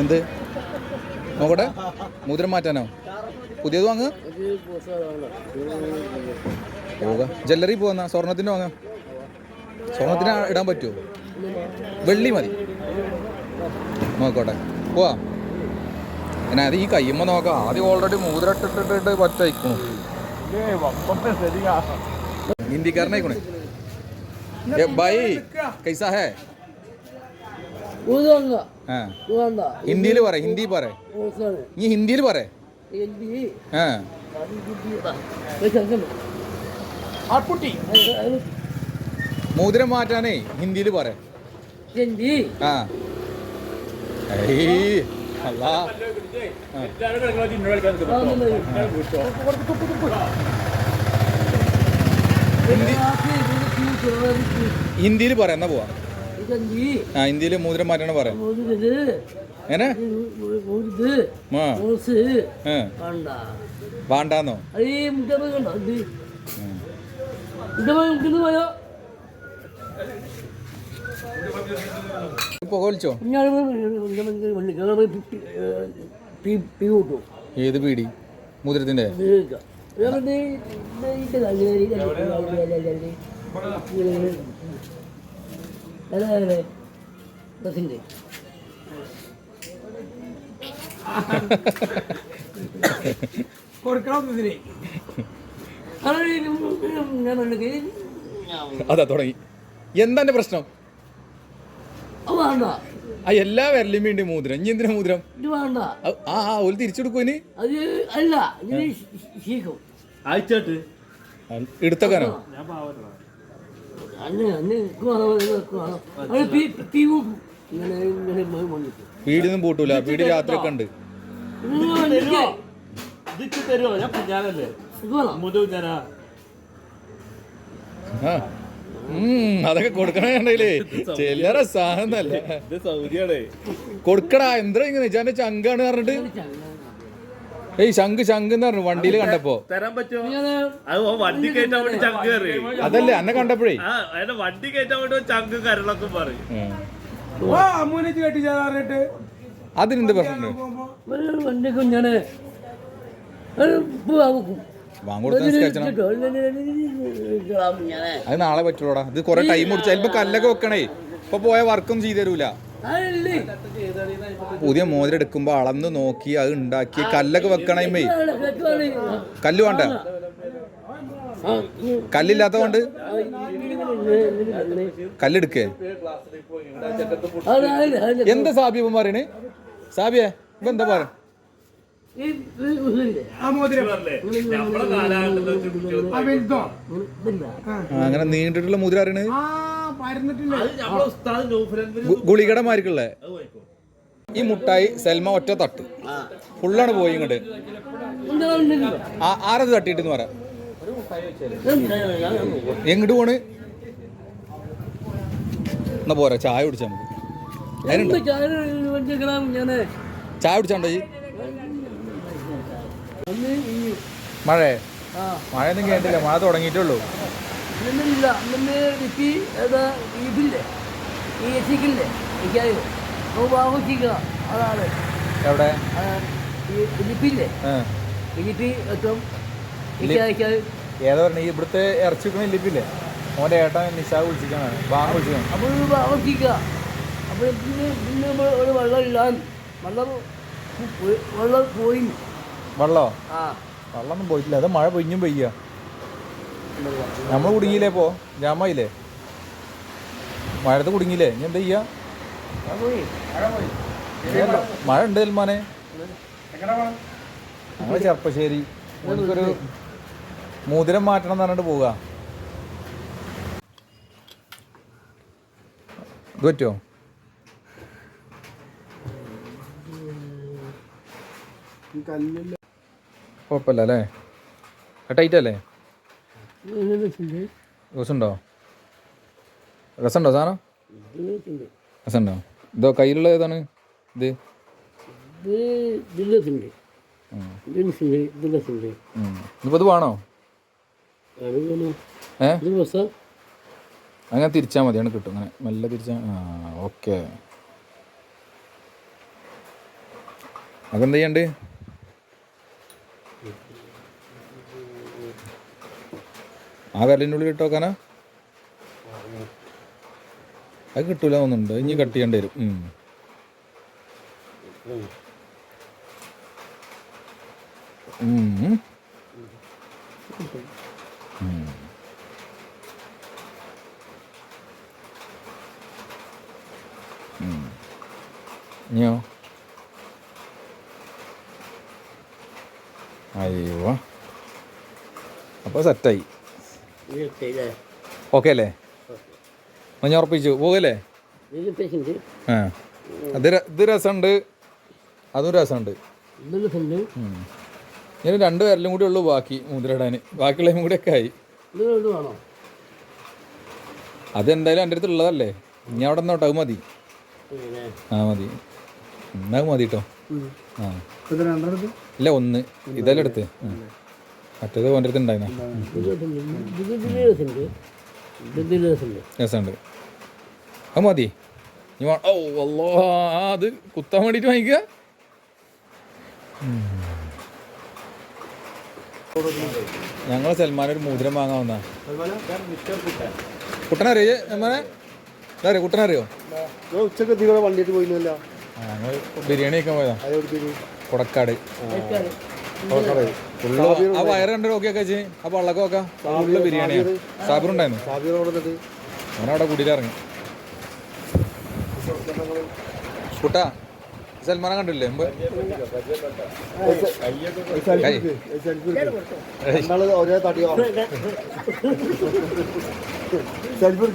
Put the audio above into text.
എന്ത്? നോക്കട്ടെ. മോതിരം മാറ്റാനോ? പുതിയത് വാങ്ങ. പോവുക ജ്വല്ലറി പോവാ സ്വർണത്തിന് വാങ്ങ. സ്വർണത്തിന് ഇടാൻ പറ്റുമോ വെള്ളി മതി. നോക്കോട്ടെ. പോവാ. എന്നാ അത് ഈ കയ്യുമ്മ നോക്ക. ആദ്യം ഓൾറെഡി മൂതിരട്ടിട്ടിട്ട് പറ്റയക്കണു ഹിന്ദിക്കാരനായിക്കണേ ബൈ. കൈസാഹേ ഹിന്ദിയിൽ പറ ഹിന്ദി പറ. നീ ഹിന്ദിയിൽ പറ. മോതിരം മാറ്റാനേ ഹിന്ദിയിൽ പറ. എന്തി ആ. അല്ലാ ഹിന്ദിയിൽ പറയാ എന്നാ പോവാ. ആ ഇന്ത്യയിലെ മോതിരം മാറ്റണ പറ. ഊതുന്നത് എങ്ങനെ? വേണ്ടാന്നോ? അത് ഈ മുട്ടപ്പ കണ്ടോ? ഇത് മുട്ടപ്പ മുട്ടുന്നു പോയോ പുക വലിച്ചോ ഞാൻ പി കൂട്ടും ഏത് പീടി മോതിരത്തിന്റെ ബസിന്റെ അതാ. തുടങ്ങി. എന്താ പ്രശ്നം? ആ എല്ലാ വിരലും വേണ്ടി മോതിരം. ഇനി എന്തിനാ മോതിരം? ഇത് വേണ്ട. ആ ആ, ആ ഒരു തിരിച്ചെടുക്കും ഇനി? അത് അല്ല ഇതിന് ശീക്കും അയച്ചോട്ട്. എടുത്തക്കാനോ? പീടിയൊന്നും പൂട്ടൂല പീടി രാത്രി ഒക്കെ ഉണ്ട്. ഇതിക്ക് തരുമോ ഞാൻ മുതു അതൊക്കെ കൊടുക്കണേണ്ടല്ലേ ചില്ലറ സാധനം കൊടുക്കടാ എന്താ ഇങ്ങനെ ചങ്കാണ് പറഞ്ഞിട്ട്? ഏയ് ശങ്ക് ശങ്ക് എന്ന് പറഞ്ഞു. വണ്ടിയിൽ കണ്ടപ്പോ. തരാൻ പറ്റുമോ? അത് ഓൻ വണ്ടി കയറ്റാൻ വേണ്ടി ചങ്ക് കയറി. അതല്ലേ അന്നെ കണ്ടപ്പോഴേ. ആ അതിന്റെ വണ്ടി കയറ്റാൻ വേണ്ടി ഓൻ ചങ്ക് കരളൊക്കെ പറയും. ഉം. അതിനെന്ത് പ്രശ്നം? വണ്ടിക്ക് ഞാൻ പോവാക്കും വാങ്ങുകൊടുത്ത നിസ്കരിച്ചണം. അത് നാളെ പറ്റുള്ളൂടാ ഇത് കൊറേ ടൈം കുടിച്ചാൽ ചിലപ്പോ കല്ലൊക്കെ വെക്കണേ. ഇപ്പൊ പോയ വർക്കൊന്നും ചെയ്തു തരൂല. പുതിയ മോതിരം എടുക്കുമ്പോ അളന്ന് നോക്കി അത് ഉണ്ടാക്കി കല്ലൊക്കെ വെക്കണമേ കല്ല് വേണ്ട. കല്ലില്ലാത്ത കൊണ്ട് കല്ലെടുക്കേ. എന്താ ഇപ്പം പറയണേ? സാബിയെ ഇപ്പൊ എന്താ പറ അങ്ങനെ നീണ്ടിട്ടുള്ള മുതിര അറിയണത് നമ്മളെ ഉസ്താദ് നൗഫലൻ ഗുളികട മാരിക്കുള്ളേ ഈ മുട്ടായി സെൽമ ഒറ്റ തട്ട്. ഫുള്ളാണ് പോയി ഇങ്ങോട്ട്. ആരത് തട്ടിയിട്ടെന്ന് പറ എങ്ങോട്ട് പോണ്? എന്നാ പോരാ ചായ കുടിച്ചാ നമുക്ക് ചായ കുടിച്ചാണ്ടോ ഈ? മഴ? ആ. മഴയൊന്നും കേട്ടില്ല മഴ തുടങ്ങിയിട്ടുള്ളൂ ഇല്ല അന്നെ ലിപ്പി ഏതാ ഇതില്ലേ? ഈ എത്തിക്കില്ലേ? എനിക്കറിയോ നമുക്ക് ആഘോഷിക്കുക അതാണ്. എവിടെ? ഇല്ലേ ഈ ലിപ്പില്ലേ ആ. ഈ ലിപ്പി ഏറ്റവും എനിക്ക് ഏതാ പറഞ്ഞ ഇവിടുത്തെ ഇറച്ചി വെക്കണ ഇല്ലിപ്പില്ലേ മോന്റെ ഏട്ടൻ നിശാ വിളിച്ചിരിക്കാണ് ബാങ്ക് വിളിച്ചിരിക്കണം അപ്പോൾ ആഘോഷിക്കുക അപ്പോൾ പിന്നെ നമ്മൾ ഒരു വെള്ളം ഇല്ലാൻ വെള്ളം വെള്ളം പോയി വെള്ളോ ആ. വെള്ളമൊന്നും പോയിട്ടില്ല. അത് മഴ പൊയ്ഞ്ഞും പെയ്യ. നമ്മൾ കുടുങ്ങിയില്ലേ ഇപ്പോ? ജാമായില്ലേ? മഴത്ത് കുടുങ്ങിയില്ലേ? ഇനി എന്താ ചെയ്യാ? മഴ ഉണ്ട് സൽമാനെ. ഞങ്ങൾ ചെറുപ്പശ്ശേരി. നമുക്കൊരു മോതിരം മാറ്റണം എന്ന് പറഞ്ഞിട്ട് പോവുക ഇത് പറ്റുമോ കുഴപ്പമില്ല അല്ലേ? ടൈറ്റ് അല്ലേ? രസമുണ്ടോ രസമുണ്ടോ സാധനം? രസമുണ്ടോ? ഇതോ കയ്യിലുള്ള ഏതാണ്? ഇത്. ഇതിപ്പോ ഇത് വേണോ ഏ? അങ്ങനെ തിരിച്ചാൽ മതിയാണ് അങ്ങനെ കിട്ടും. അങ്ങനെ മെല്ലെ തിരിച്ചാൽ ആ ഓക്കെ. അതെന്ത് ചെയ്യണ്ട് ആ വിരലിനുള്ളിൽ ഇട്ടോക്കാനാ അത് കിട്ടൂല ഒന്നുണ്ട് ഇനി കട്ട് ചെയ്യേണ്ടി വരും. ഇനിയോ? അയ്യോ. അപ്പോൾ സെറ്റായി ഓക്കെ അല്ലേ? ഞാൻ ഉറപ്പിച്ചു. പോകല്ലേ ഇത് ആ. രസമുണ്ട്. അതും രസമുണ്ട്. ഞാൻ രണ്ട് പേരിലും കൂടി ഉള്ളു ബാക്കി മുതിരിടാൻ ബാക്കിയുള്ളതും കൂടി ഒക്കെ ആയി. അതെന്തായാലും എന്റെ അടുത്ത് ഉള്ളതല്ലേ? ഇനി അവിടെ നിന്നോട്ടെ അത് മതി. ആ മതി. എന്നാ മതി കേട്ടോ ആ. ഇല്ല ഒന്ന്. ഇതെല്ലാം എടുത്ത്. ഉം. മറ്റേത് ഓന്റെ അടുത്ത് ഉണ്ടായിരുന്നു രസമുണ്ട്. അത് മതി. ഓ അല്ലോ ആ അത് കുത്താൻ വേണ്ടിയിട്ട് വാങ്ങിക്കുക ഞങ്ങൾ സൽമാൻ ഒരു മോതിരം വാങ്ങാൻ വന്നാ. കുട്ടനറിയോ സൽമാനെ? കുട്ടനറിയോ? ഉച്ചയ്ക്ക് വണ്ടിയിട്ട് ഞങ്ങൾ ബിരിയാണി കഴിക്കാൻ പോയതാ. കൊടക്കാട്. ആ വയറ് കണ്ട് നോക്കിയൊക്കെ വെച്ച് ആ പള്ളക്ക് നോക്കാം. ഫുള്ള് ബിരിയാണിയാണ് സാബിറുണ്ടായിരുന്നു കൊടുത്തിട്ട് അവനവിടെ കുടിയിലിറങ്ങി. കുട്ടാ സൽമാനെ കണ്ടില്ലേ? മുമ്പ്? സെൽഫി